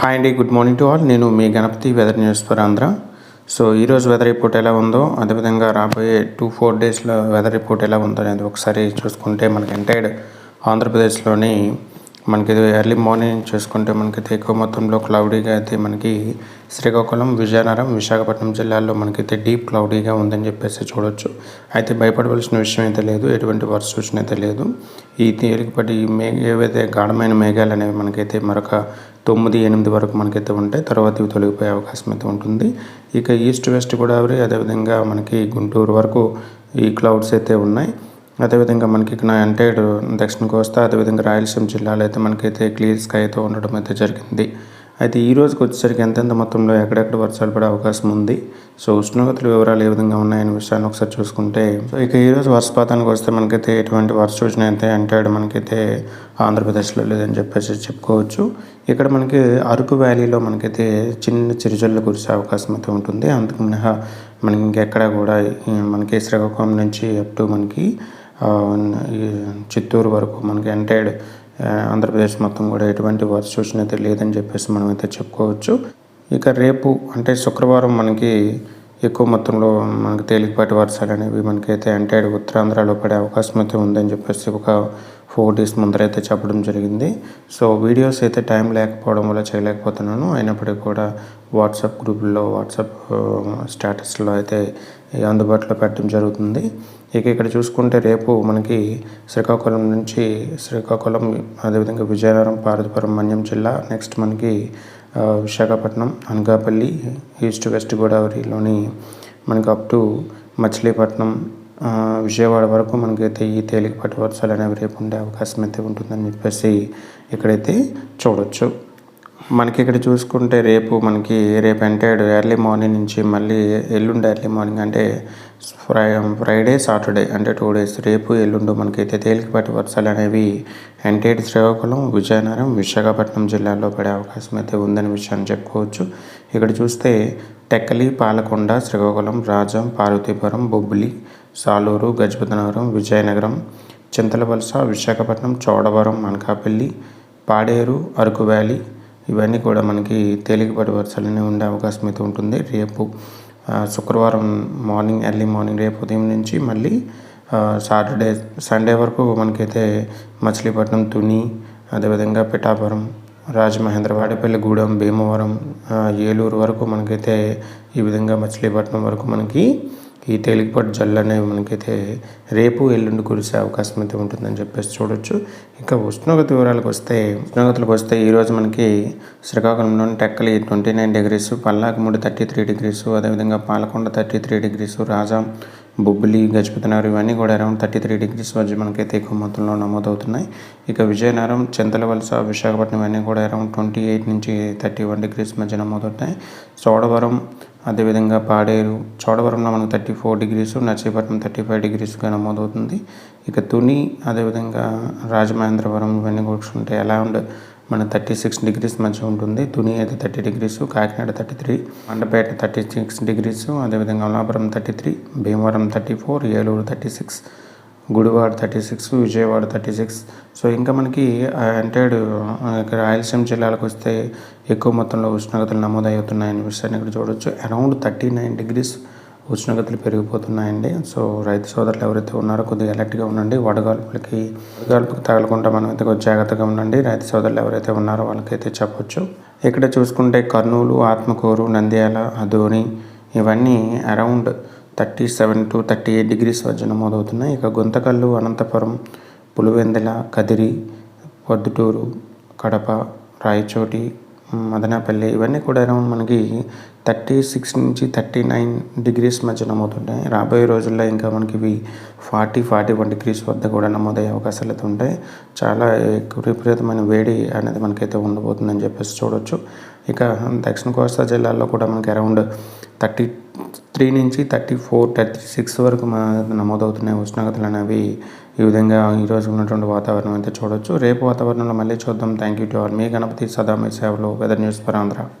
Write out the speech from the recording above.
Hi అండి good morning to all నేను మీ Ganapati weather news for Andhra. So ఈరోజు weather report ఎలా ఉందో అదేవిధంగా రాబోయే టూ ఫోర్ డేస్లో వెదర్ రిపోర్ట్ ఎలా ఉందో అనేది ఒకసారి చూసుకుంటే మనకి ఎంటైర్డ్ ఆంధ్రప్రదేశ్లోని మనకి ఎర్లీ మార్నింగ్ చూసుకుంటే మనకైతే ఎక్కువ మొత్తంలో క్లౌడీగా అయితే మనకి శ్రీకాకుళం విజయనగరం విశాఖపట్నం జిల్లాల్లో మనకైతే డీప్ క్లౌడీగా ఉందని చెప్పేసి చూడొచ్చు. అయితే భయపడవలసిన విషయం అయితే లేదు. ఎటువంటి వర్ష సూచన అయితే లేదు. ఈ తేలికపాటి మే ఏవైతే గాఢమైన మేఘాలు అనేవి మనకైతే మరొక తొమ్మిది ఎనిమిది వరకు మనకైతే ఉంటాయి. తర్వాత ఇవి తొలగిపోయే అవకాశం అయితే ఉంటుంది. ఇక ఈస్ట్ వెస్ట్ గోదావరి అదేవిధంగా మనకి గుంటూరు వరకు ఈ క్లౌడ్స్ అయితే ఉన్నాయి. అదేవిధంగా మనకి ఇక్కడ అంటే దక్షిణ కోస్తా అదేవిధంగా రాయలసీమ జిల్లాలో అయితే మనకైతే క్లియర్ అయితే ఉండడం అయితే జరిగింది. అయితే ఈ రోజుకి వచ్చేసరికి ఎంతెంత మొత్తంలో ఎక్కడెక్కడ వర్షాలు పడే అవకాశం ఉంది? సో ఉష్ణోగ్రతల వివరాలు ఏ విధంగా ఉన్నాయనే విషయాన్ని ఒకసారి చూసుకుంటే సో ఇక ఈరోజు వర్షపాతానికి వస్తే మనకైతే ఎటువంటి వర్ష సూచన అయితే అంటే మనకైతే ఆంధ్రప్రదేశ్లో లేదని చెప్పేసి చెప్పుకోవచ్చు. ఇక్కడ మనకి అరకు వ్యాలీలో మనకైతే చిన్న చిరుజల్లు కురిసే అవకాశం అయితే ఉంటుంది. అందుకు మినహా మనకి ఇంకెక్కడ కూడా మనకి శ్రీకాకుళం నుంచి అప్ టు మనకి చిత్తూరు వరకు మనకి ఎంటైర్డ్ ఆంధ్రప్రదేశ్ మొత్తం కూడా ఎటువంటి వర్ష సూచన అయితే లేదని చెప్పేసి మనం అయితే చెప్పుకోవచ్చు. ఇక రేపు అంటే శుక్రవారం మనకి ఎక్కువ మొత్తంలో మనకి తేలికపాటి వర్షాలు అనేవి మనకైతే ఎంటైర్డ్ ఉత్తరాంధ్రలో పడే అవకాశం అయితే ఉందని చెప్పేసి ఒక ఫోర్ డేస్ ముందరైతే చెప్పడం జరిగింది. సో వీడియోస్ అయితే టైం లేకపోవడం వల్ల చేయలేకపోతున్నాను. అయినప్పటికీ కూడా వాట్సాప్ గ్రూపుల్లో వాట్సాప్ స్టేటస్లో అయితే అందుబాటులో పెట్టడం జరుగుతుంది. ఇక ఇక్కడ చూసుకుంటే రేపు మనకి శ్రీకాకుళం నుంచి శ్రీకాకుళం అదేవిధంగా విజయనగరం పార్వతీపురం మన్యం జిల్లా నెక్స్ట్ మనకి విశాఖపట్నం అనకాపల్లి ఈస్ట్ వెస్ట్ గోదావరిలోని మనకి అప్ టు మచిలీపట్నం విజయవాడ వరకు మనకైతే ఈ తేలికపాటి వర్షాలు అనేవి రేపు ఉండే అవకాశం అయితే ఉంటుందని చెప్పేసి ఇక్కడైతే చూడొచ్చు. మనకి ఇక్కడ చూసుకుంటే రేపు మనకి రేపు ఎంటైడ్ ఎర్లీ మార్నింగ్ నుంచి మళ్ళీ ఎల్లుండి ఎర్లీ మార్నింగ్ అంటే ఫ్రై ఫ్రైడే సాటర్డే అంటే టూ డేస్ రేపు ఎల్లుండు మనకైతే తేలికపాటి వర్షాలు అనేవి ఎంటైడ్ శ్రీకాకుళం విజయనగరం విశాఖపట్నం జిల్లాల్లో పడే అవకాశం అయితే ఉందనే విషయాన్ని చెప్పుకోవచ్చు. ఇక్కడ చూస్తే టెక్కలి పాలకొండ శ్రీకాకుళం రాజం పార్వతీపురం బొబ్బిలి సాలూరు గజపతినగరం విజయనగరం చింతలవలస విశాఖపట్నం చోడవరం అనకాపల్లి పాడేరు అరకు వ్యాలీ ఇవన్నీ కూడా మనకి తేలికపాటి వర్షాలనే ఉండే అవకాశం అయితే ఉంటుంది. రేపు శుక్రవారం మార్నింగ్ ఎర్లీ మార్నింగ్ రేపు ఉదయం నుంచి మళ్ళీ సాటర్డే సండే వరకు మనకైతే మచిలీపట్నం తుని అదేవిధంగా పిఠాపురం రాజమహేంద్రవాడపల్లి గూడెం భీమవరం ఏలూరు వరకు మనకైతే ఈ విధంగా మచిలీపట్నం వరకు మనకి ఈ తేలికపాటి జల్లు అనేవి మనకైతే రేపు ఎల్లుండి కురిసే అవకాశం అయితే ఉంటుందని చెప్పేసి చూడొచ్చు. ఇంకా ఉష్ణోగ్రత వివరాలకు వస్తే ఉష్ణోగ్రతలకు వస్తే ఈరోజు మనకి శ్రీకాకుళంలోని Tekkali twenty nine degrees Pallakamudi thirty three degrees అదేవిధంగా Palakonda thirty three degrees Raja Bobbili Gajapathinagar ఇవన్నీ కూడా అరౌండ్ థర్టీ త్రీ డిగ్రీస్ వద్ద మనకైతే ఎక్కువ మొత్తంలో నమోదవుతున్నాయి. ఇక విజయనగరం చింతలవలస విశాఖపట్నం ఇవన్నీ కూడా అరౌండ్ ట్వంటీ ఎయిట్ నుంచి థర్టీ వన్ డిగ్రీస్ మధ్య నమోదవుతాయి. చోడవరం అదేవిధంగా పాడేరు చోడవరంలో మనకు thirty four degrees Narsipatnam thirty five డిగ్రీస్గా నమోదవుతుంది. ఇక తుని అదేవిధంగా రాజమహేంద్రవరం ఇవన్నీ కూర్చుంటే అరౌండ్ మన థర్టీ సిక్స్ డిగ్రీస్ మధ్య ఉంటుంది. తుని అయితే thirty degrees Kakinada thirty three Mandapeta thirty six degrees అదేవిధంగా Amalapuram thirty three Bhimavaram thirty four Eluru thirty six Gudivada thirty six Vijayawada thirty six. So ఇంకా మనకి అంటే రాయలసీమ జిల్లాలకు వస్తే ఎక్కువ మొత్తంలో ఉష్ణోగ్రతలు నమోదవుతున్నాయని విషయాన్ని ఇక్కడ చూడవచ్చు అరౌండ్ థర్టీ నైన్ డిగ్రీస్ ఉష్ణోగ్రతలు పెరిగిపోతున్నాయండి. సో రైతు సోదరులు ఎవరైతే ఉన్నారో కొద్దిగా అలర్ట్గా ఉండండి. వడగాల్పులకి వడగాల్పుకి తగలకుండా మనం అయితే కొద్దిగా జాగ్రత్తగా ఉండండి. రైతు సోదరులు ఎవరైతే ఉన్నారో వాళ్ళకైతే చెప్పొచ్చు. ఇక్కడ చూసుకుంటే కర్నూలు ఆత్మకూరు నంద్యాల ధోని ఇవన్నీ around thirty seven to thirty eight degrees వద్ద నమోదవుతున్నాయి ఇక గుంతకల్లు అనంతపురం పులివెందుల కదిరి పొద్దుటూరు కడప రాయచోటి మదనపల్లి ఇవన్నీ కూడా అరౌండ్ మనకి థర్టీ సిక్స్ నుంచి థర్టీ నైన్ డిగ్రీస్ మధ్య నమోదుంటాయి. రాబోయే రోజుల్లో ఇంకా మనకి ఇవి ఫార్టీ ఫార్టీ వన్ డిగ్రీస్ వద్ద కూడా నమోదయ్యే అవకాశాలు అయితే ఉంటాయి. చాలా విపరీతమైన వేడి అనేది మనకైతే ఉండబోతుందని చెప్పేసి చూడవచ్చు ఇక దక్షిణ కోస్తా జిల్లాల్లో కూడా మనకి అరౌండ్ థర్టీ త్రీ నుంచి థర్టీ ఫోర్ థర్టీ సిక్స్ వరకు నమోదవుతున్నాయి ఉష్ణోగ్రతలు అనేవి ఈ విధంగా ఈరోజు ఉన్నటువంటి వాతావరణం అయితే చూడొచ్చు. రేపు వాతావరణంలో మళ్ళీ చూద్దాం. థ్యాంక్ యూ టు ఆల్ మీ గణపతి సదామి సేవలు సేవలో వెదర్ న్యూస్ పరాంధ్ర ఆంధ్ర